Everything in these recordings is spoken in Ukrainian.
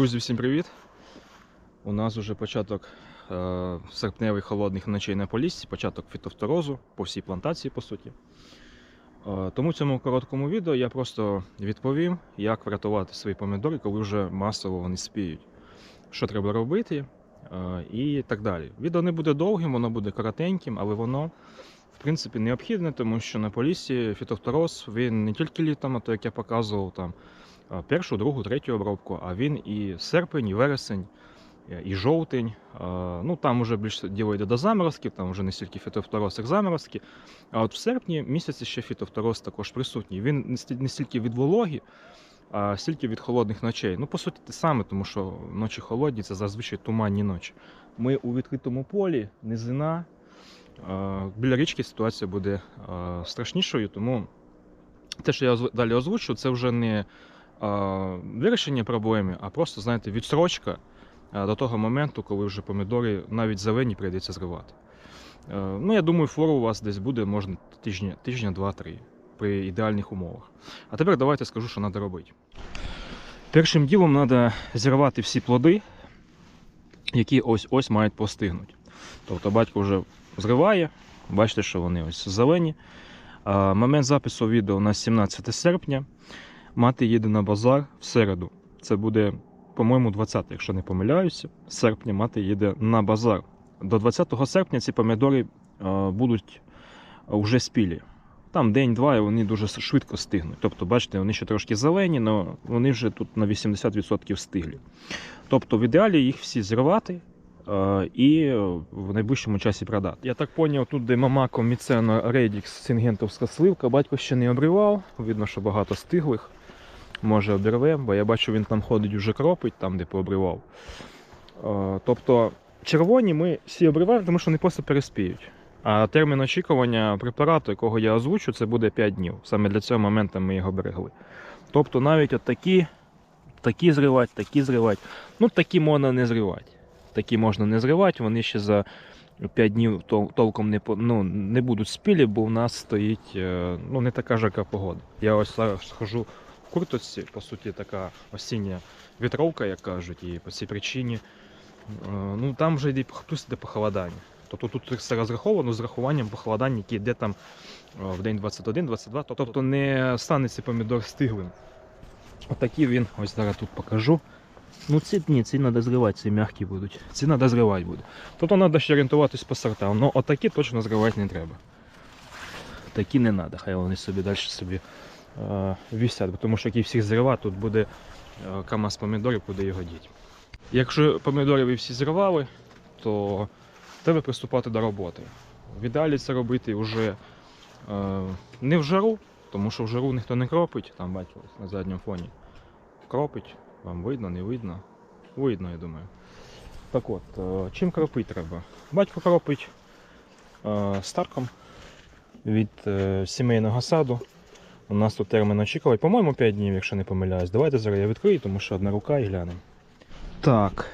Друзі, всім привіт! У нас уже початок е, серпневих холодних ночей на Поліссі, початок фітофторозу по всій плантації, по суті. Е, тому в цьому короткому відео я просто відповім, як врятувати свої помідори, коли вже масово вони спіють. Що треба робити е, і так далі. Відео не буде довгим, воно буде коротеньким, але воно в принципі необхідне, тому що на Поліссі фітофтороз він не тільки літом, а то як я показував там першу, другу, третю обробку, а він і серпень, і вересень, е, і жовтень. Ну там вже більше діло йде до заморозків, там вже не стільки фітофтороз, як заморозки. А от в серпні місяці ще фітофтороз також присутній. Він не стільки від вологи, а стільки від холодних ночей. Ну, по суті, те саме, тому що ночі холодні це зазвичай туманні ночі. Ми у відкритому полі, низина. Біля річки ситуація буде страшнішою, тому те, що я далі озвучу, це вже не вирішення проблеми, а просто, знаєте, відсрочка до того моменту, коли вже помідори навіть зелені прийдеться зривати. Е, Ну, я думаю, фору у вас десь буде, можна тижня, тижня два-три при ідеальних умовах. А тепер давайте скажу, що треба робити. Першим ділом треба зірвати всі плоди, які ось-ось мають постигнути. Тобто батько вже зриває, бачите, що вони ось зелені. Момент запису відео у нас 17 серпня. Мати їде на базар в середу. Це буде, по-моєму, 20, якщо не помиляюся. Серпня мати їде на базар. До 20 серпня ці помідори а, будуть вже спілі. Там день-два, і вони дуже швидко стигнуть. Тобто, бачите, вони ще трошки зелені, але вони вже тут на 80% стиглі. Тобто, в ідеалі їх всі зірвати е, і в найближчому часі продати. Я так зрозумів, тут де Мамако Міцено Рейдікс Сингентовська сливка, батько ще не обривав. Видно, що багато стиглих. Може обірве, бо я бачу, він там ходить уже кропить, там, де пообривав. Е, Тобто червоні ми всі обриваємо, тому що вони просто переспіють. А термін очікування препарату, якого я озвучу, це буде 5 днів. Саме для цього моменту ми його берегли. Тобто навіть от такі, такі зривати, такі зривати. Ну, такі можна не зривати. Такі можна не зривати, вони ще за 5 днів тол- толком не, ну, не будуть спілі, бо в нас стоїть е, ну, не така жарка погода. Я ось зараз хожу в курточці, по суті, така осіння вітровка, як кажуть, і по цій причині. е, Ну, там вже йде плюс йде похолодання. Тобто тут все розраховано з рахуванням похолодання, які йде там е, в день 21-22, тобто не станеться помідор стиглим. Отакі він, ось зараз тут покажу. Ну ці ні, ці треба зривати, ці м'які будуть. Ці треба зривати буде. Тобто треба ще орієнтуватись по сортам. Ну отакі точно зривати не треба. Такі не треба, хай вони собі далі собі вісять, тому що як їх всіх зривати, тут буде е, камаз помідорів, куди його діти. Якщо помідори ви всі зривали, то треба приступати до роботи. В ідеалі це робити вже е, не в жару, тому що в жару ніхто не кропить, там бачите на задньому фоні. Кропить, вам видно, не видно. Видно, я думаю. Так от, е, чим кропити треба? Батько кропить е, старком від е, сімейного саду. У нас тут термін очікувань, по-моєму, 5 днів, якщо не помиляюсь. Давайте зараз я відкрию, тому що одна рука і глянемо. Так.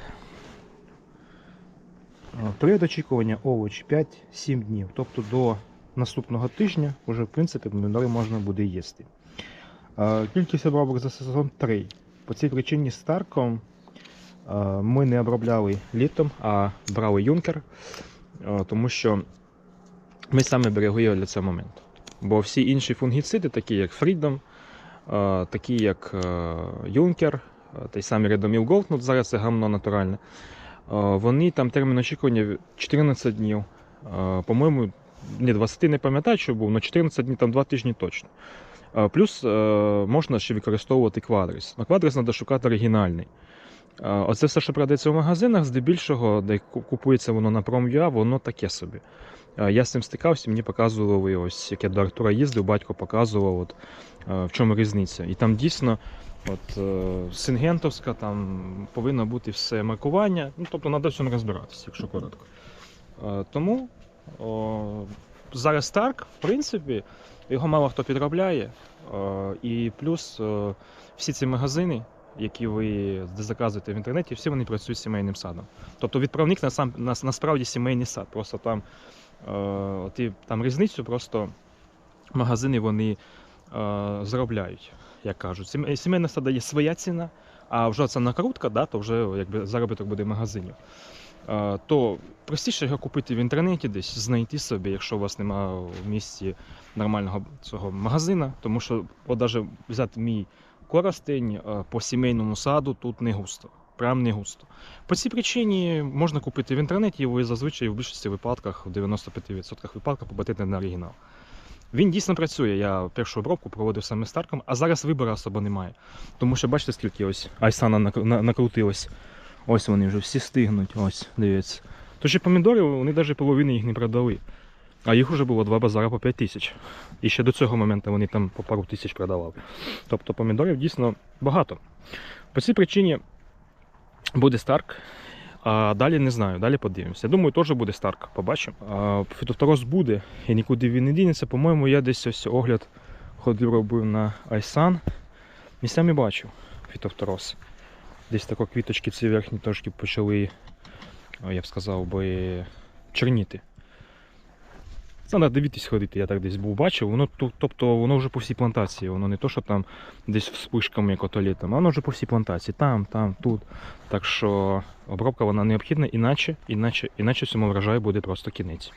Е, Період очікування овоч 5-7 днів. Тобто до наступного тижня вже в принципі помідори можна буде їсти. Е, Кількість обробок за сезон 3. По цій причині Старком е, ми не обробляли літом, а брали юнкер, тому що ми саме берегли для цього моменту. Бо всі інші фунгіциди, такі як Freedom, е, такі як е, Юнкер, е, той самий Redomil Gold, ну зараз це гамно натуральне. Вони там термін очікування 14 днів. По-моєму, ні, 20 не пам'ятаю, що був, але 14 днів, там 2 тижні точно. Плюс можна ще використовувати квадрис. На квадрис треба шукати оригінальний. Оце все, що продається в магазинах, здебільшого, де купується воно на пром'я, воно таке собі. Е, Я з цим стикався, мені показували, ось як я до Артура їздив, батько показував, от, е, в чому різниця. І там дійсно от, е, Сингентовська, там повинно бути все маркування. Ну, тобто треба в цьому розбиратися, якщо коротко. Тому о, зараз так, в принципі, його мало хто підробляє. І плюс всі ці магазини, які ви заказуєте в інтернеті, всі вони працюють з сімейним садом. Тобто відправник на сам, на, насправді сімейний сад. Просто там, от і, там різницю просто магазини вони е, заробляють, як кажуть. Сім- Сімейний сад є своя ціна, а вже це накрутка, да, то вже якби заробіток буде магазинів. Е, То простіше його купити в інтернеті, десь знайти собі, якщо у вас немає в місті нормального цього магазина, тому що от навіть взяти мій коростень е, по сімейному саду тут не густо. Прям не густо. По цій причині можна купити в інтернеті, і зазвичай в більшості випадках, в 95% випадків, побатити на оригінал. Він дійсно працює. Я першу обробку проводив саме старком, а зараз вибору особо немає. Тому що бачите, скільки ось Айсана нак- накрутилось. Ось вони вже всі стигнуть, ось, дивіться. Тож і помідори, вони навіть половини їх не продали. А їх вже було два базара по 5 тисяч. І ще до цього моменту вони там по пару тисяч продавали. Тобто помідорів дійсно багато. По цій причині буде Старк. А далі не знаю, далі подивимося. Я думаю, теж буде Старк, побачимо. А, фітофтороз буде і нікуди він не дінеться. По-моєму, я десь ось огляд ходив робив на Айсан. Місцями бачив фітофтороз. Десь тако квіточки ці верхні трошки почали, я б сказав би, чорніти. Це треба дивитись ходити, я так десь був бачив. Воно тобто воно вже по всій плантації, воно не то, що там десь вспишками, як ото літом, а воно вже по всій плантації, там, там, тут. Так що обробка вона необхідна, іначе, іначе, іначе цьому врожаю буде просто кінець.